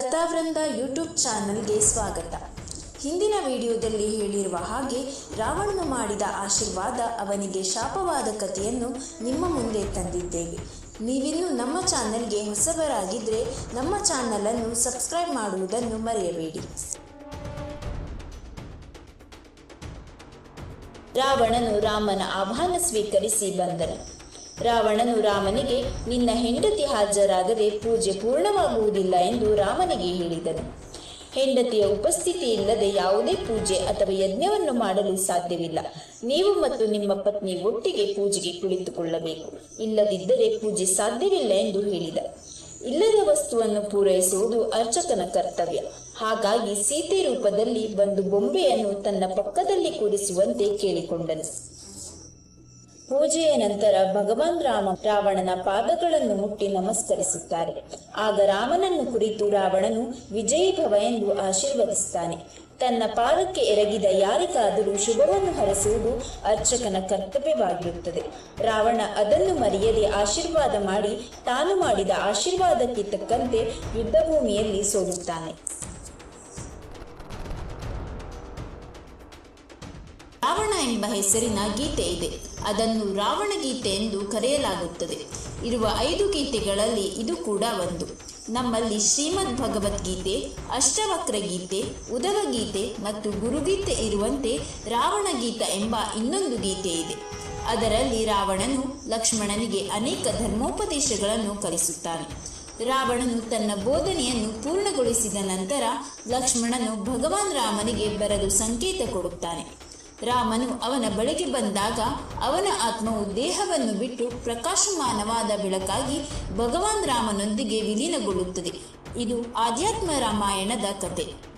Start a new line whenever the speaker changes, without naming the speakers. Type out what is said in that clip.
ಕಥಾವೃಂದ YouTube ಚಾನಲ್ಗೆ ಸ್ವಾಗತ. ಹಿಂದಿನ ವಿಡಿಯೋದಲ್ಲಿ ಹೇಳಿರುವ ಹಾಗೆ ರಾವಣನು ಮಾಡಿದ ಆಶೀರ್ವಾದ ಅವನಿಗೆ ಶಾಪವಾದ ಕಥೆಯನ್ನು ನಿಮ್ಮ ಮುಂದೆ ತಂದಿದ್ದೇವೆ. ನೀವಿನ್ನೂ ನಮ್ಮ ಚಾನಲ್ಗೆ ಹೊಸಬರಾಗಿದ್ದರೆ ನಮ್ಮ ಚಾನಲನ್ನು ಸಬ್ಸ್ಕ್ರೈಬ್ ಮಾಡುವುದನ್ನು ಮರೆಯಬೇಡಿ. ರಾವಣನು ರಾಮನ ಆಹ್ವಾನ ಸ್ವೀಕರಿಸಿ ಬಂದನು. ರಾವಣನು ರಾಮನಿಗೆ, ನಿನ್ನ ಹೆಂಡತಿ ಹಾಜರಾದರೆ ಪೂಜೆ ಪೂರ್ಣವಾಗುವುದಿಲ್ಲ ಎಂದು ರಾಮನಿಗೆ ಹೇಳಿದನು. ಹೆಂಡತಿಯ ಉಪಸ್ಥಿತಿಯಿಲ್ಲದೆ ಯಾವುದೇ ಪೂಜೆ ಅಥವಾ ಯಜ್ಞವನ್ನು ಮಾಡಲು ಸಾಧ್ಯವಿಲ್ಲ. ನೀವು ಮತ್ತು ನಿಮ್ಮ ಪತ್ನಿ ಒಟ್ಟಿಗೆ ಪೂಜೆಗೆ ಕುಳಿತುಕೊಳ್ಳಬೇಕು. ಇಲ್ಲದಿದ್ದರೆ ಪೂಜೆ ಸಾಧ್ಯವಿಲ್ಲ ಎಂದು ಹೇಳಿದ. ಇಲ್ಲದ ವಸ್ತುವನ್ನು ಪೂರೈಸುವುದು ಅರ್ಚಕನ ಕರ್ತವ್ಯ. ಹಾಗಾಗಿ ಸೀತೆ ರೂಪದಲ್ಲಿ ಒಂದು ಬೊಂಬೆಯನ್ನು ತನ್ನ ಪಕ್ಕದಲ್ಲಿ ಕೂರಿಸುವಂತೆ ಕೇಳಿಕೊಂಡನು. ಪೂಜೆಯ ನಂತರ ಭಗವಾನ್ ರಾಮ ರಾವಣನ ಪಾದಗಳನ್ನು ಮುಟ್ಟಿ ನಮಸ್ಕರಿಸುತ್ತಾರೆ. ಆಗ ರಾಮನನ್ನು ಕುರಿತು ರಾವಣನು ವಿಜಯೀ ಭವ ಎಂದು ಆಶೀರ್ವದಿಸುತ್ತಾನೆ. ತನ್ನ ಪಾದಕ್ಕೆ ಎರಗಿದ ಯಾರಿಗಾದರೂ ಶುಭವನ್ನು ಹರಸುವುದು ಅರ್ಚಕನ ಕರ್ತವ್ಯವಾಗಿರುತ್ತದೆ. ರಾವಣ ಅದನ್ನು ಮರೆಯದೆ ಆಶೀರ್ವಾದ ಮಾಡಿ ತಾನು ಮಾಡಿದ ಆಶೀರ್ವಾದಕ್ಕೆ ತಕ್ಕಂತೆ ಯುದ್ಧಭೂಮಿಯಲ್ಲಿ ಸೋಲುತ್ತಾನೆ. ಎಂಬ ಹೆಸರಿನ ಗೀತೆ ಇದೆ. ಅದನ್ನು ರಾವಣ ಗೀತೆ ಎಂದು ಕರೆಯಲಾಗುತ್ತದೆ. ಇರುವ ಐದು ಗೀತೆಗಳಲ್ಲಿ ಇದು ಕೂಡ ಒಂದು. ನಮ್ಮಲ್ಲಿ ಶ್ರೀಮದ್ ಭಗವದ್ಗೀತೆ ಅಷ್ಟವಕ್ರ ಗೀತೆ, ಉದವ ಗೀತೆ ಮತ್ತು ಗುರುಗೀತೆ ಇರುವಂತೆ ರಾವಣ ಗೀತ ಎಂಬ ಇನ್ನೊಂದು ಗೀತೆ ಇದೆ. ಅದರಲ್ಲಿ ರಾವಣನು ಲಕ್ಷ್ಮಣನಿಗೆ ಅನೇಕ ಧರ್ಮೋಪದೇಶಗಳನ್ನು ಕಲಿಸುತ್ತಾನೆ. ರಾವಣನು ತನ್ನ ಬೋಧನೆಯನ್ನು ಪೂರ್ಣಗೊಳಿಸಿದ ನಂತರ ಲಕ್ಷ್ಮಣನು ಭಗವಾನ್ ರಾಮನಿಗೆ ಬರಲು ಸಂಕೇತ ಕೊಡುತ್ತಾನೆ. ರಾಮನು ಅವನ ಬಳಿಗೆ ಬಂದಾಗ ಅವನ ಆತ್ಮವು ದೇಹವನ್ನು ಬಿಟ್ಟು ಪ್ರಕಾಶಮಾನವಾದ ಬೆಳಕಾಗಿ ಭಗವಾನ್ ರಾಮನೊಂದಿಗೆ ವಿಲೀನಗೊಳ್ಳುತ್ತದೆ. ಇದು ಆಧ್ಯಾತ್ಮ ರಾಮಾಯಣದ ಕತೆ.